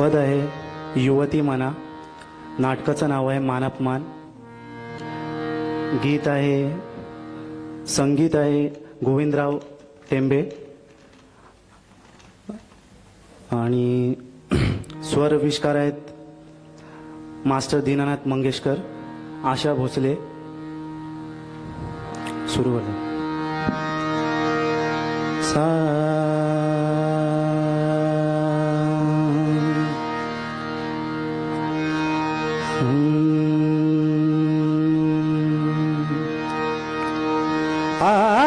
पद आहे युवती मना. नाटकाचं नाव आहे मानपमान. गीत आहे संगीत आहे गोविंदराव टेंबे. आणि स्वरविष्कार आहेत मास्टर दीनानाथ मंगेशकर आशा भोसले. सुरू करा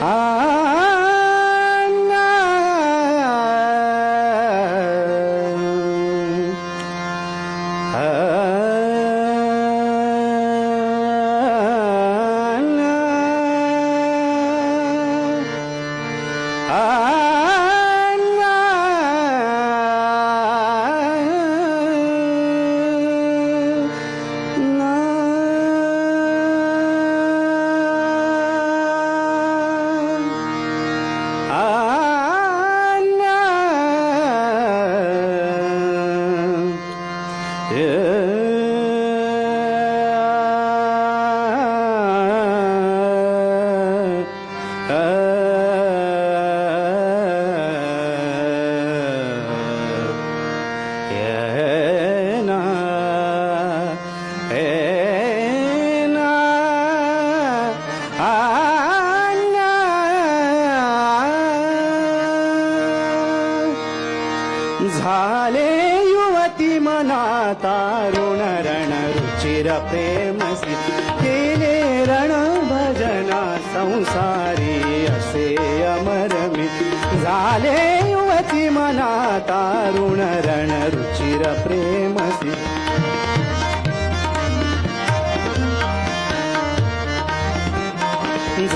सा झाले युवती मना तारुण रण रुचिर प्रेमसी केले रण भजना संसारी असे अमर मी। झाले युवती मना तारुण रण रुचिर प्रेमसी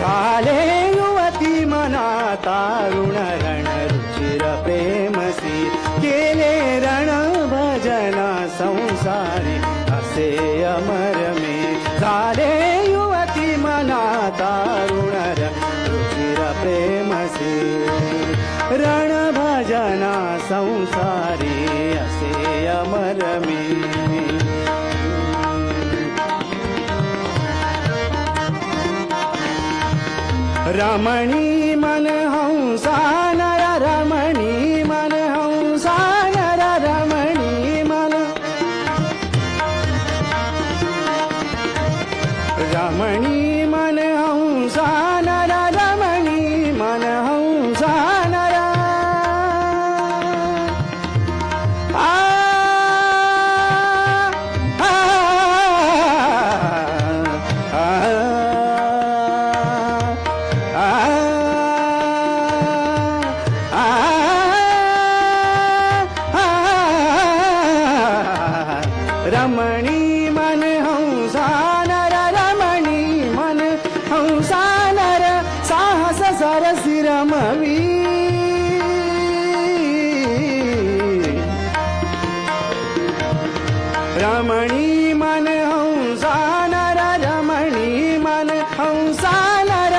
झाले युवती मना तारुण रण रुचिर प्रेमसी केले रण भजना संसारी असे अमर मे. झाले युवती मना तारुण रण रुचिर प्रेमसी रण भजना संसारी असे अमर मे. रमणी मन हंसा नर रमणी मन हंसा नर रमणी मन। रमणी रमणी मन हंसानर रमणी मन हंसानर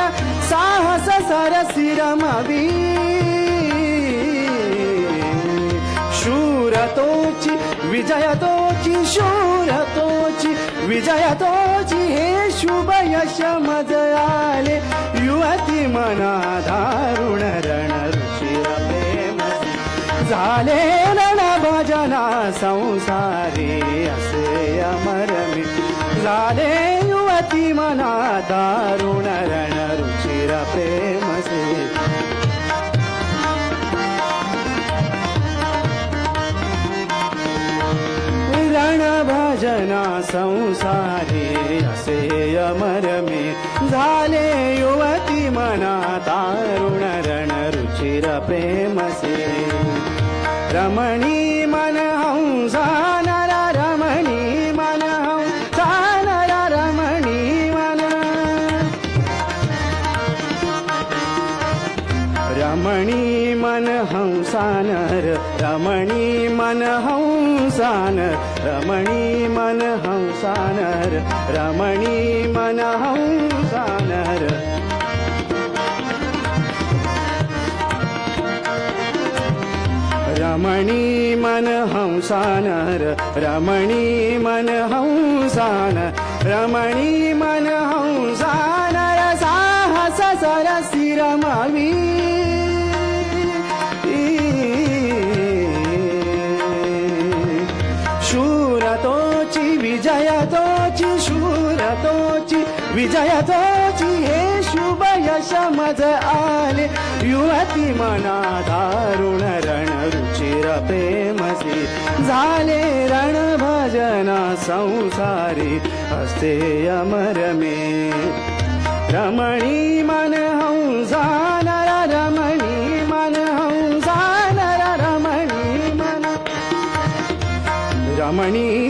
साहस सरसी रमवी शूरतोची विजयतोची शूरतोची विजयतोची हे शुभ यश मज आले युवती मना दारुण रण रुचिर झाले रण भजना संसारी। युवती मना दारुण रण रुचिर प्रेमसे रण भजना संसारी असे अमर मी. झाले युवती मना तारुण रण रुचिर प्रेमसे रमणी रमणी मन हंसानर रमणी मन हंसान रमणी मन हंसानर रमणी मन हंसान रमणी मन हंसान रमणी मन हंसान रमणी मन हंसान साहस सरसी रमवी शूरतोची विजयतोची हे शुभ यश मज आले. युवती मना दारुण रण रुचिर प्रेमसी झाले रण भजना संसारी हस्ते अमर मे. रमणी मन हंसानर रमणी मन हंसानर रमणी मन. रमणी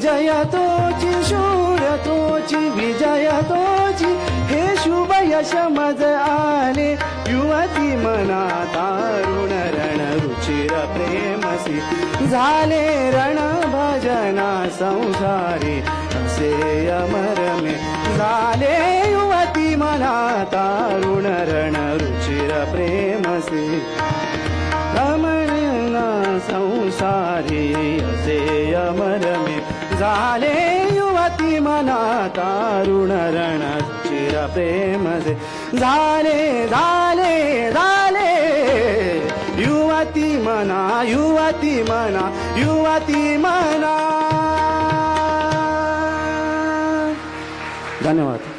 विजया तोची शूर तोची विजया तोची हे शुभ यश मज आले. युवती मना तारुण रण रुचिर प्रेमसी. झाले रण भजना संसारी. असे अमर मे झाले युवती मना तारुण तारुण रण चिर प्रेम से झाले झाले झाले. युवती मना युवती मना युवती मना. धन्यवाद.